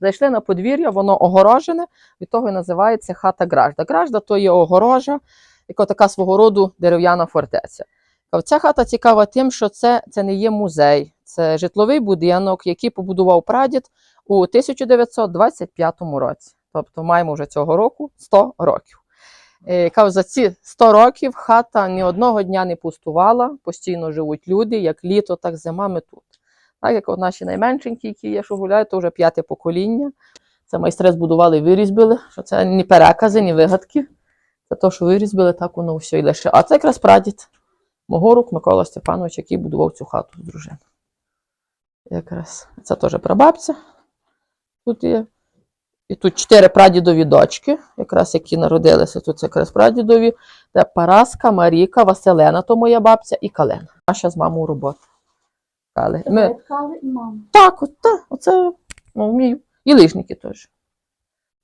Зайшли на подвір'я, воно огорожене, від того і називається хата Гражда. Гражда то є огорожа, яка така свого роду дерев'яна фортеця. Ця хата цікава тим, що це, це не є музей, це житловий будинок, який побудував прадід у 1925 році. Тобто маємо вже цього року 100 років. Е, Кажу, за ці 100 років хата ні одного дня не пустувала, постійно живуть люди, як літо, так зима ми тут. Так як от наші найменшенькі, які є, що гуляють, то вже п'яте покоління. Це майстри збудували і вирізбили, що це ні перекази, ні вигадки. Це то, що вирізбили, так воно все і лише. А це якраз прадід Могорук Микола Степанович, який будував цю хату з дружиною. Якраз це теж прабабця. Тут є. І тут чотири прадідові дочки, якраз які народилися тут якраз прадідові. Це Параска, Маріка, Василена, то моя бабця, і Калена. Наша з мамою робота. Кали. Ми, Ткали і мама. так, от, так, оце ну, вмію. І лижники теж.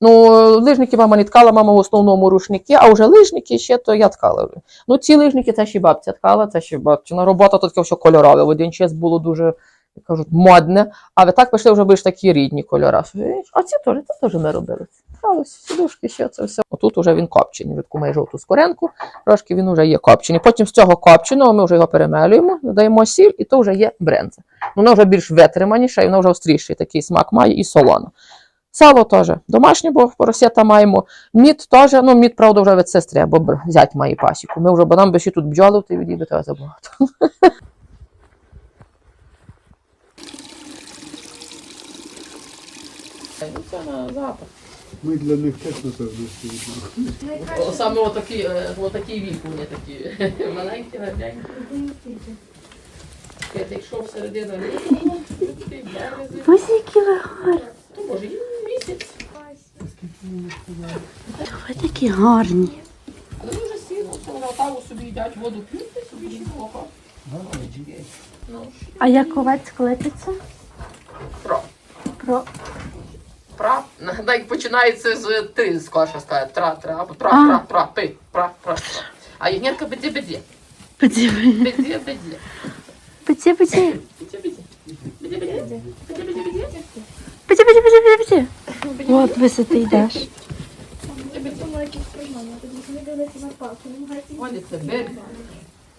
Ну, лижники мама не ткала, мама в основному рушники, а вже лижники ще то я ткала. Ну, ці лижники це ще бабця ткала, це ще бабчина робота, то таке все кольорове. В один час було дуже, кажуть, модне, а ви так пішли вже більш такі рідні кольори. А ці теж, це теж ми робили. Сідушки, ще це все. Отут вже він копчений. Від має жовту скоренку, трошки він вже є копчений. Потім з цього копченого ми вже його перемелюємо, додаємо сіль, і то вже є бренза. Воно вже більш витриманіше, і воно вже остріший такий смак має і солоно. Сало теж домашнє, бо поросята маємо. Мід теж, ну мід, правда, вже від сестри, бо зять має пасіку. Ми вже, бо нам би ще тут бджоли, то відійде тебе забагато. Ну, це на запах. Ми для них теж напевно стоїмо. Саме отакі, отакі віку вони такі маленькі, гарненькі. Я йшов всередину літа, Ось які ви гарні. то може і місяць. Ви такі гарні. Але дуже що вони отаву собі їдять, воду п'ють, і собі ще молоко. Ну, А як овець кличеться? про. Про. Так починається з ти, скорше сказати. Тра, тра, або тра-тра-тра, пи, пра, пра, пра. А ягнятка беді, беді. Пеці, Беді, беді. пеці, пеці. Беді, беді. Беді, беді. Беді, беді, беді. Пеці, пеці, пеці, пеці. От висоти йдеш. Оля, це.